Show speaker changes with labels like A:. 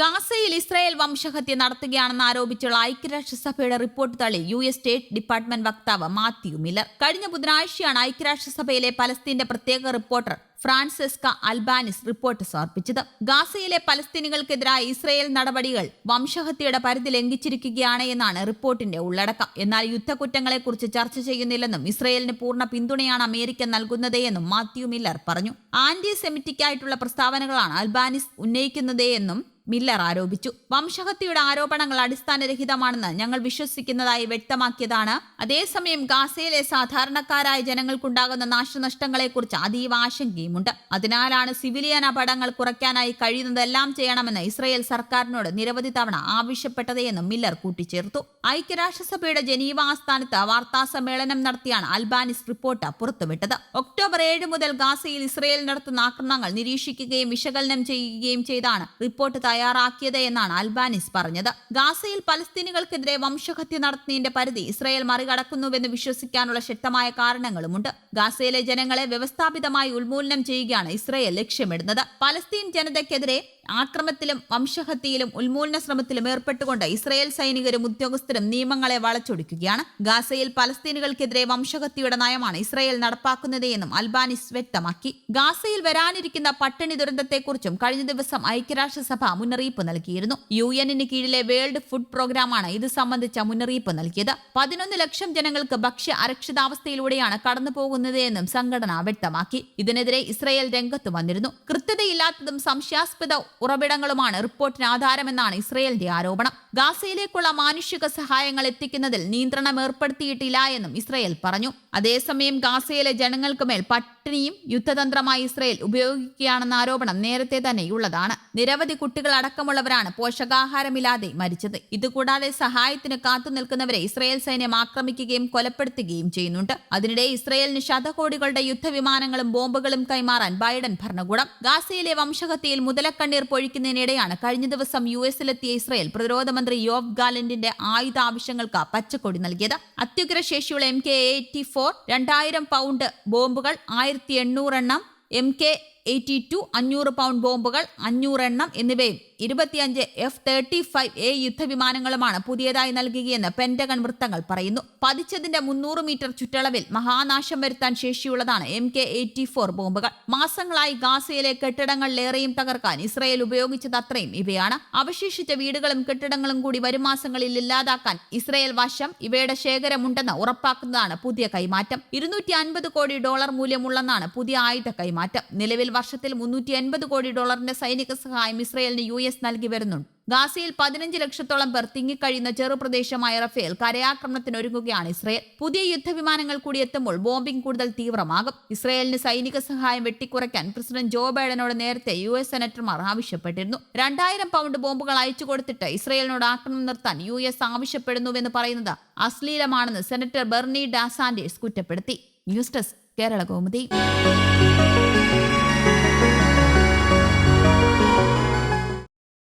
A: ഗാസയിൽ ഇസ്രായേൽ വംശഹത്യ നടത്തുകയാണെന്ന് ആരോപിച്ചുള്ള ഐക്യരാഷ്ട്രസഭയുടെ റിപ്പോർട്ട് തള്ളി യു എസ് സ്റ്റേറ്റ് ഡിപ്പാർട്ട്മെന്റ് വക്താവ് മാത്യു മില്ലർ. കഴിഞ്ഞ ബുധനാഴ്ചയാണ് ഐക്യരാഷ്ട്രസഭയിലെ പലസ്തീന്റെ പ്രത്യേക റിപ്പോർട്ടർ ഫ്രാൻസിസ്ക അൽബാനിസ് റിപ്പോർട്ട് സമർപ്പിച്ചത്. ഗാസയിലെ പലസ്തീനികൾക്കെതിരായ ഇസ്രയേൽ നടപടികൾ വംശഹത്യയുടെ പരിധി ലംഘിച്ചിരിക്കുകയാണ് എന്നാണ് റിപ്പോർട്ടിന്റെ ഉള്ളടക്കം. എന്നാൽ യുദ്ധക്കുറ്റങ്ങളെക്കുറിച്ച് ചർച്ച ചെയ്യുന്നില്ലെന്നും ഇസ്രയേലിന് പൂർണ പിന്തുണയാണ് അമേരിക്ക നൽകുന്നതെന്നും മാത്യു മില്ലർ പറഞ്ഞു. ആന്റി സെമിറ്റിക് ആയിട്ടുള്ള പ്രസ്താവനകളാണ് അൽബാനിസ് ഉന്നയിക്കുന്നതേയെന്നും മില്ലർ ആരോപിച്ചു. വംശഹത്യയുടെ ആരോപണങ്ങൾ അടിസ്ഥാനരഹിതമാണെന്ന് ഞങ്ങൾ വിശ്വസിക്കുന്നതായി വ്യക്തമാക്കിയതാണ്. അതേസമയം ഗാസയിലെ സാധാരണക്കാരായ ജനങ്ങൾക്കുണ്ടാകുന്ന നാശനഷ്ടങ്ങളെക്കുറിച്ച് അതീവ ആശങ്കയുമുണ്ട്. അതിനാലാണ് സിവിലിയൻ അപകടങ്ങൾ കുറയ്ക്കാനായി കഴിയുന്നതെല്ലാം ചെയ്യണമെന്ന് ഇസ്രയേൽ സർക്കാരിനോട് നിരവധി തവണ ആവശ്യപ്പെട്ടതെന്നും മില്ലർ കൂട്ടിച്ചേർത്തു. ഐക്യരാഷ്ട്രസഭയുടെ ജനീവ ആസ്ഥാനത്ത് വാർത്താ സമ്മേളനം നടത്തിയാണ് അൽബാനിസ് റിപ്പോർട്ട് പുറത്തുവിട്ടത്. ഒക്ടോബർ ഏഴ് മുതൽ ഗാസയിൽ ഇസ്രയേൽ നടത്തുന്ന ആക്രമണങ്ങൾ നിരീക്ഷിക്കുകയും വിശകലനം ചെയ്യുകയും ചെയ്താണ് റിപ്പോർട്ട് തയ്യാറാക്കിയത് എന്നാണ് അൽബാനിസ് പറഞ്ഞത്. ഗാസയിൽ പലസ്തീനികൾക്കെതിരെ വംശഹത്യ നടത്തുന്നതിന്റെ പരിധി ഇസ്രയേൽ മറികടക്കുന്നുവെന്ന് വിശ്വസിക്കാനുള്ള ശക്തമായ കാരണങ്ങളുമുണ്ട്. ഗാസയിലെ ജനങ്ങളെ വ്യവസ്ഥാപിതമായി ഉന്മൂലനം ചെയ്യുകയാണ് ഇസ്രയേൽ ലക്ഷ്യമിടുന്നത്. പലസ്തീൻ ജനതയ്ക്കെതിരെ ആക്രമത്തിലും വംശഹത്യയിലും ഉന്മൂലന ശ്രമത്തിലും ഏർപ്പെട്ടുകൊണ്ട് ഇസ്രയേൽ സൈനികരും ഉദ്യോഗസ്ഥരും നിയമങ്ങളെ വളച്ചൊടിക്കുകയാണ്. ഗാസയിൽ പലസ്തീനുകൾക്കെതിരെ വംശഹത്യയുടെ നയമാണ് ഇസ്രയേൽ നടപ്പാക്കുന്നത് എന്നും അൽബാനിസ് വ്യക്തമാക്കി. ഗാസയിൽ വരാനിരിക്കുന്ന പട്ടിണി ദുരന്തത്തെക്കുറിച്ചും കഴിഞ്ഞ ദിവസം ഐക്യരാഷ്ട്രസഭ മുന്നറിയിപ്പ് നൽകിയിരുന്നു. യു എന്നിന് കീഴിലെ വേൾഡ് ഫുഡ് പ്രോഗ്രാമാണ് ഇത് സംബന്ധിച്ച മുന്നറിയിപ്പ് നൽകിയത്. പതിനൊന്ന് ലക്ഷം ജനങ്ങൾക്ക് ഭക്ഷ്യ അരക്ഷിതാവസ്ഥയിലൂടെയാണ് കടന്നു പോകുന്നത് എന്നും സംഘടന വ്യക്തമാക്കി. ഇതിനെതിരെ ഇസ്രയേൽ രംഗത്ത് വന്നിരുന്നു. കൃത്യതയില്ലാത്തതും സംശയാസ്പദ ഉറവിടങ്ങളുമാണ് റിപ്പോർട്ടിന് ആധാരമെന്നാണ് ഇസ്രയേലിന്റെ ആരോപണം. ഗാസയിലേക്കുള്ള മാനുഷിക സഹായങ്ങൾ എത്തിക്കുന്നതിൽ നിയന്ത്രണം ഏർപ്പെടുത്തിയിട്ടില്ല എന്നും ഇസ്രയേൽ പറഞ്ഞു. അതേസമയം ഗാസയിലെ ജനങ്ങൾക്ക് മേൽ പട്ടിണിയും യുദ്ധതന്ത്രമായി ഇസ്രയേൽ ഉപയോഗിക്കുകയാണെന്ന ആരോപണം നേരത്തെ തന്നെയുള്ളതാണ് നിരവധി കുട്ടികൾ അടക്കമുള്ളവരാണ് പോഷകാഹാരമില്ലാതെ മരിച്ചത്. ഇതുകൂടാതെ സഹായത്തിന് കാത്തു നിൽക്കുന്നവരെ ഇസ്രയേൽ സൈന്യം ആക്രമിക്കുകയും കൊലപ്പെടുത്തുകയും ചെയ്യുന്നുണ്ട്. അതിനിടെ ഇസ്രയേലിന് ശതകോടികളുടെ യുദ്ധവിമാനങ്ങളും ബോംബുകളും കൈമാറാൻ ബൈഡൻ ഭരണകൂടം ഗാസയിലെ വംശഹത്യയിൽ മുതലക്കണ്ണീർ പൊഴിക്കുന്നതിനിടെയാണ് കഴിഞ്ഞ ദിവസം യു എസിലെത്തിയ ഇസ്രയേൽ പ്രതിരോധ യോവ് ഗാലന്റിന്റെ ആയുധ ആവശ്യങ്ങൾക്ക് പച്ചക്കൊടി നൽകിയത്. അത്യുഗ്ര ശേഷിയുള്ള എം കെ എയ്റ്റി ഫോർ രണ്ടായിരം പൗണ്ട് ബോംബുകൾ ആയിരത്തി എണ്ണൂറെണ്ണം എം കെ എയ്റ്റി ടു അഞ്ഞൂറ് പൗണ്ട് ബോംബുകൾ അഞ്ഞൂറെണ്ണം എന്നിവയും ഇരുപത്തിയഞ്ച് എഫ് തേർട്ടി ഫൈവ് എ യുദ്ധവിമാനങ്ങളുമാണ് പുതിയതായി നൽകുകയെന്ന് പെന്റഗൺ വൃത്തങ്ങൾ പറയുന്നു. പതിച്ചതിന്റെ മുന്നൂറ് മീറ്റർ ചുറ്റളവിൽ മഹാനാശം വരുത്താൻ ശേഷിയുള്ളതാണ് എം കെ എയ്റ്റി ഫോർ ബോംബുകൾ. മാസങ്ങളായി ഗാസയിലെ കെട്ടിടങ്ങളിലേറെയും തകർക്കാൻ ഇസ്രയേൽ ഉപയോഗിച്ചത് അത്രയും ഇവയാണ്. അവശേഷിച്ച വീടുകളും കെട്ടിടങ്ങളും കൂടി വരും മാസങ്ങളിൽ ഇല്ലാതാക്കാൻ ഇസ്രയേൽ വശം ഇവയുടെ ശേഖരമുണ്ടെന്ന് ഉറപ്പാക്കുന്നതാണ് പുതിയ കൈമാറ്റം. ഇരുന്നൂറ്റി അൻപത് കോടി ഡോളർ മൂല്യമുള്ളതാണ് പുതിയ ആയുധ കൈമാറ്റം. നിലവിൽ വർഷത്തിൽ മുന്നൂറ്റി എൺപത് കോടി ഡോളറിന്റെ സൈനിക സഹായം ഇസ്രയേലിന് യു എസ് നൽകി വരുന്നുണ്ട്. ഗാസയിൽ പതിനഞ്ച് ലക്ഷത്തോളം പേർ തിങ്ങിക്കഴിയുന്ന ചെറുപ്രദേശമായ റഫേൽ കരയാക്രമണത്തിനൊരുങ്ങുകയാണ് ഇസ്രയേൽ. പുതിയ യുദ്ധവിമാനങ്ങൾ കൂടി എത്തുമ്പോൾ ബോംബിംഗ് കൂടുതൽ തീവ്രമാകും. ഇസ്രയേലിന് സൈനിക സഹായം വെട്ടിക്കുറയ്ക്കാൻ പ്രസിഡന്റ് ജോ ബൈഡനോട് നേരത്തെ യു എസ് സെനറ്റർമാർ ആവശ്യപ്പെട്ടിരുന്നു. രണ്ടായിരം പൗണ്ട് ബോംബുകൾ അയച്ചു കൊടുത്തിട്ട് ഇസ്രയേലിനോട് ആക്രമണം നിർത്താൻ യു എസ് ആവശ്യപ്പെടുന്നുവെന്ന് പറയുന്നത് അശ്ലീലമാണെന്ന് സെനറ്റർ ബെർണി ഡാസാൻഡേഴ്സ് കുറ്റപ്പെടുത്തി. News desk Kerala Kaumudi.